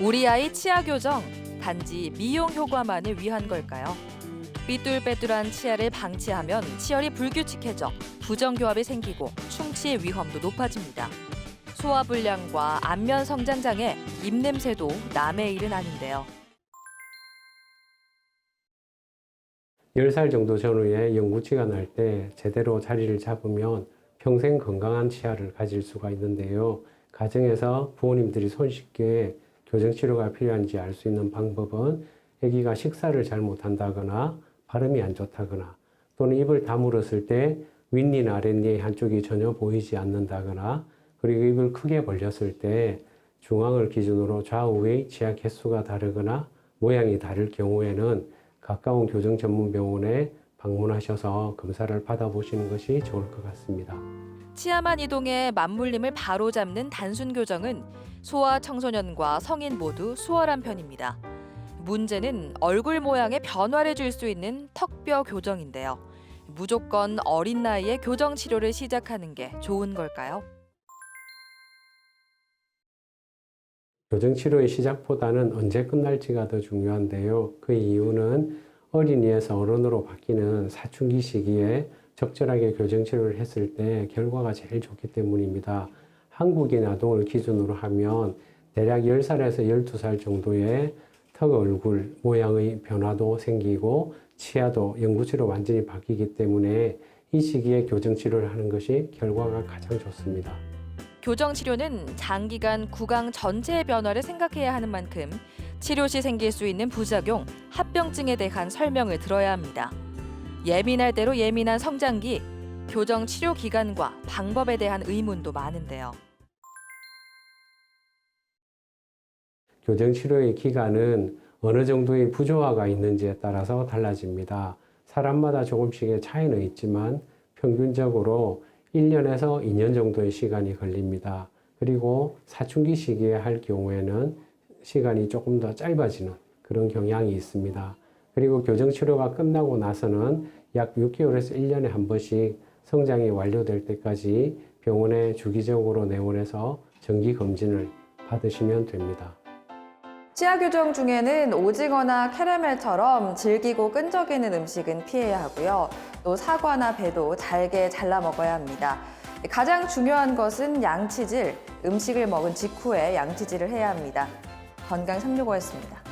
우리 아이 치아 교정 단지 미용 효과만을 위한 걸까요? 삐뚤빼뚤한 치아를 방치하면 치열이 불규칙해져 부정교합이 생기고 충치의 위험도 높아집니다. 소화불량과 안면 성장 장애, 입냄새도 남의 일은 아닌데요. 10살 정도 전후에 영구치가 날 때 제대로 자리를 잡으면 평생 건강한 치아를 가질 수가 있는데요. 가정에서 부모님들이 손쉽게 교정 치료가 필요한지 알 수 있는 방법은 아기가 식사를 잘 못한다거나 발음이 안 좋다거나 또는 입을 다물었을 때 윗니나 아랫니 한쪽이 전혀 보이지 않는다거나 그리고 입을 크게 벌렸을 때 중앙을 기준으로 좌우의 치아 개수가 다르거나 모양이 다를 경우에는 가까운 교정 전문 병원에 방문하셔서 검사를 받아보시는 것이 좋을 것 같습니다. 치아만 이동해 맞물림을 바로 잡는 단순 교정은 소아 청소년과 성인 모두 수월한 편입니다. 문제는 얼굴 모양의 변화를 줄 수 있는 턱뼈 교정인데요. 무조건 어린 나이에 교정 치료를 시작하는 게 좋은 걸까요? 교정 치료의 시작보다는 언제 끝날지가 더 중요한데요. 그 이유는 어린이에서 어른으로 바뀌는 사춘기 시기에 적절하게 교정 치료를 했을 때 결과가 제일 좋기 때문입니다. 한국인 아동을 기준으로 하면 대략 10살에서 12살 정도의 턱 얼굴 모양의 변화도 생기고 치아도 영구치로 완전히 바뀌기 때문에 이 시기에 교정 치료를 하는 것이 결과가 가장 좋습니다. 교정 치료는 장기간 구강 전체의 변화를 생각해야 하는 만큼 치료 시 생길 수 있는 부작용, 합병증에 대한 설명을 들어야 합니다. 예민할 대로 예민한 성장기, 교정 치료 기간과 방법에 대한 의문도 많은데요. 교정 치료의 기간은 어느 정도의 부조화가 있는지에 따라서 달라집니다. 사람마다 조금씩의 차이는 있지만 평균적으로 1년에서 2년 정도의 시간이 걸립니다. 그리고 사춘기 시기에 할 경우에는 시간이 조금 더 짧아지는 그런 경향이 있습니다. 그리고 교정 치료가 끝나고 나서는 약 6개월에서 1년에 한 번씩 성장이 완료될 때까지 병원에 주기적으로 내원해서 정기 검진을 받으시면 됩니다. 치아 교정 중에는 오징어나 캐러멜처럼 질기고 끈적이는 음식은 피해야 하고요. 또 사과나 배도 잘게 잘라 먹어야 합니다. 가장 중요한 것은 양치질, 음식을 먹은 직후에 양치질을 해야 합니다. 건강 365였습니다.